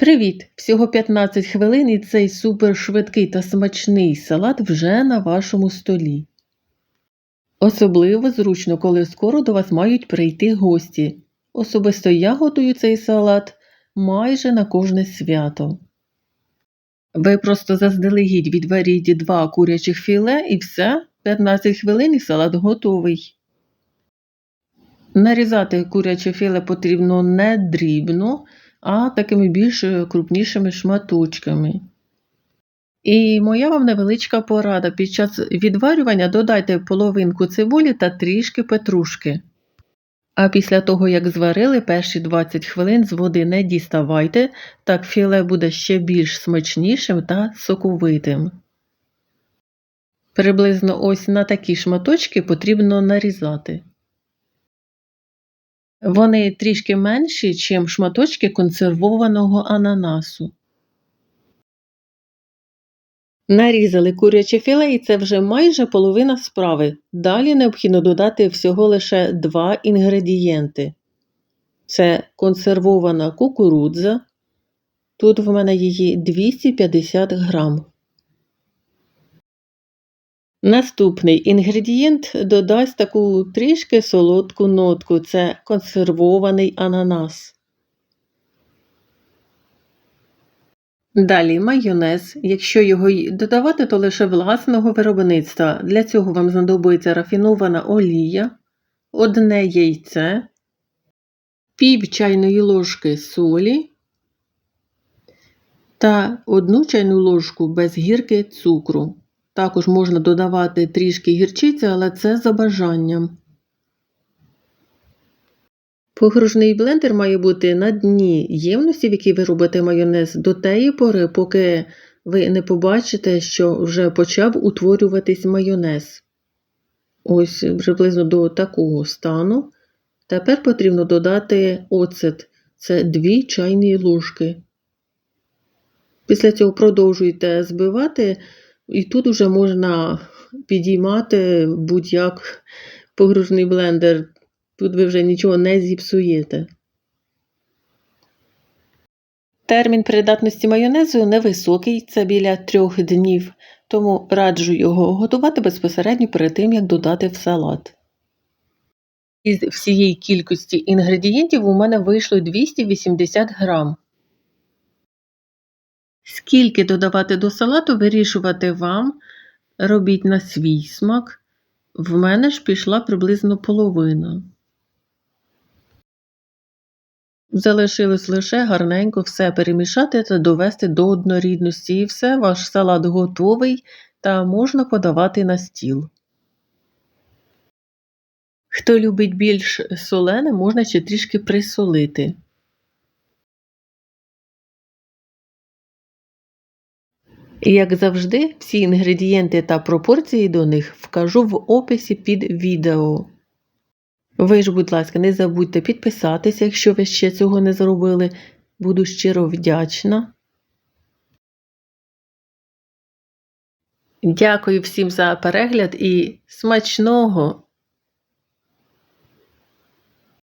Привіт! Всього 15 хвилин і цей супершвидкий та смачний салат вже на вашому столі. Особливо зручно, коли скоро до вас мають прийти гості. Особисто я готую цей салат майже на кожне свято. Ви просто заздалегідь відваріть два курячих філе і все, 15 хвилин і салат готовий. Нарізати куряче філе потрібно не дрібно, а такими більш крупнішими шматочками. І моя вам невеличка порада. Під час відварювання додайте половинку цибулі та трішки петрушки. А після того, як зварили, перші 20 хвилин з води не діставайте, так філе буде ще більш смачнішим та соковитим. Приблизно ось на такі шматочки потрібно нарізати. Вони трішки менші, ніж шматочки консервованого ананасу. Нарізали куряче філе і це вже майже половина справи. Далі необхідно додати всього лише два інгредієнти. Це консервована кукурудза. Тут в мене її 250 грам. Наступний інгредієнт додасть таку трішки солодку нотку це консервований ананас. Далі майонез. Якщо його додавати, то лише власного виробництва. Для цього вам знадобиться рафінована олія, одне яйце, пів чайної ложки солі та одну чайну ложку без гірки цукру. Також можна додавати трішки гірчиці, але це за бажанням. Погружний блендер має бути на дні ємності, в якій ви робите майонез, до теї пори, поки ви не побачите, що вже почав утворюватись майонез. Ось приблизно до такого стану. Тепер потрібно додати оцет це 2 чайні ложки. Після цього продовжуйте збивати. І тут вже можна підіймати будь-як погружний блендер. Тут ви вже нічого не зіпсуєте. Термін придатності майонезу невисокий, це біля трьох днів, тому раджу його готувати безпосередньо перед тим, як додати в салат. Із всієї кількості інгредієнтів у мене вийшло 280 грам. Скільки додавати до салату, вирішувати вам, робіть на свій смак. В мене ж пішла приблизно половина. Залишилось лише гарненько все перемішати та довести до однорідності, і все, ваш салат готовий та можна подавати на стіл. Хто любить більш солене, можна ще трішки присолити. І, як завжди, всі інгредієнти та пропорції до них вкажу в описі під відео. Ви ж, будь ласка, не забудьте підписатися, якщо ви ще цього не зробили. Буду щиро вдячна. Дякую всім за перегляд і смачного!